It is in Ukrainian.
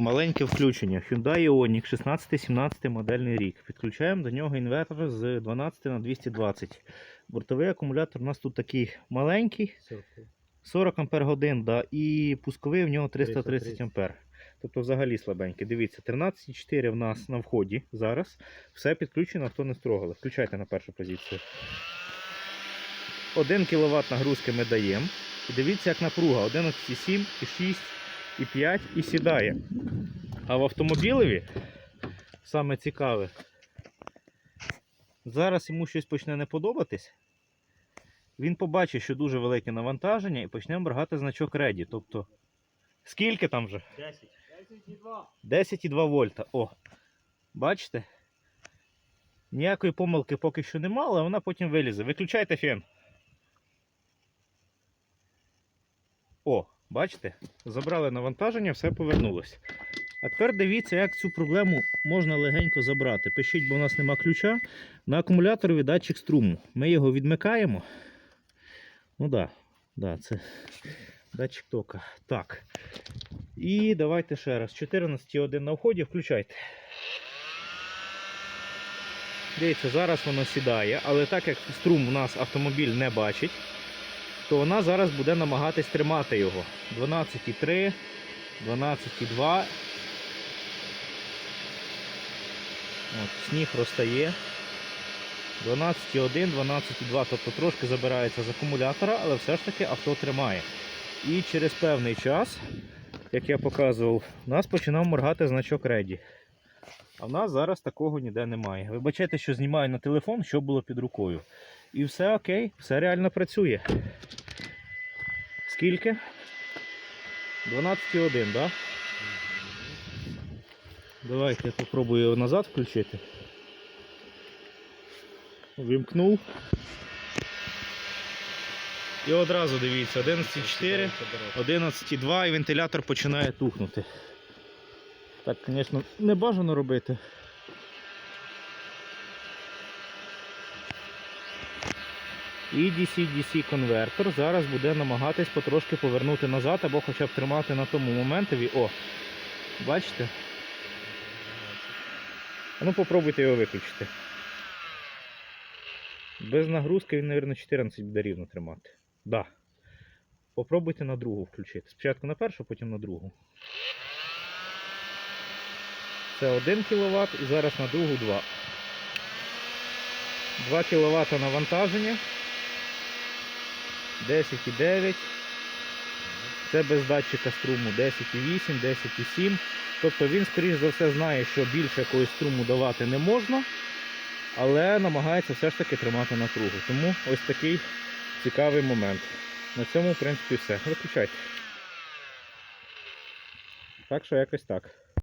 маленьке включення. Hyundai Ioniq 16-17 модельний рік. Підключаємо до нього інвертор з 12 на 220. Бортовий акумулятор у нас тут такий маленький, 40 Ампер годин, да, і пусковий в нього 330 330. Ампер. Тобто взагалі слабенький. Дивіться, 13,4 в нас на вході зараз. Все підключено, хто не строгали. Включайте на першу позицію. 1 кВт нагрузки ми даємо. І дивіться, як напруга 11,7, і 6, і 5 і сідає. А в автомобілеві саме цікаве. Зараз йому щось почне не подобатись. Він побачить, що дуже велике навантаження, і почне моргати значок Ready. Тобто, скільки там вже? 10. 10,2. 10,2 вольта. О. Бачите? Ніякої помилки поки що нема, але вона потім вилізе. Виключайте фен. О, бачите? Забрали навантаження, все повернулося. А тепер дивіться, як цю проблему можна легенько забрати. Пишіть, бо у нас нема ключа. На акумуляторові датчик струму. Ми його відмикаємо. Ну да, да, це датчик тока. Так. І давайте ще раз. 14,1 на вході, включайте. Дивіться, зараз воно сідає, але так як струм у нас автомобіль не бачить, то вона зараз буде намагатись тримати його. 12,3, 12,2. От, сніг розтає. 12,1, 12,2, тобто трошки забирається з акумулятора, але все ж таки авто тримає. І через певний час, як я показував, у нас починав моргати значок Ready. А в нас зараз такого ніде немає. Вибачайте, що знімаю на телефон, що було під рукою. І все окей, все реально працює. Скільки? 12,1, так? Да? Давайте я попробую його назад включити. Вимкнув. І одразу дивіться, 11,4, 11,2 і вентилятор починає тухнути. Так, звісно, не бажано робити. І DC-DC конвертер зараз буде намагатись потрошки повернути назад або хоча б тримати на тому моментові. О, бачите? Ну попробуйте його виключити. Без нагрузки він, мабуть, 14 буде рівно тримати. Да. Попробуйте на другу включити. Спочатку на першу, потім на другу. Це 1 кВт і зараз на другу 2. 2 кВт навантаження. 10,9. Це без датчика струму 10,8, 10,7. Тобто він, скоріш за все, знає, що більше якогось струму давати не можна, але намагається все ж таки тримати напругу. Тому ось такий цікавий момент. На цьому, в принципі, все. Виключайте. Так що якось так.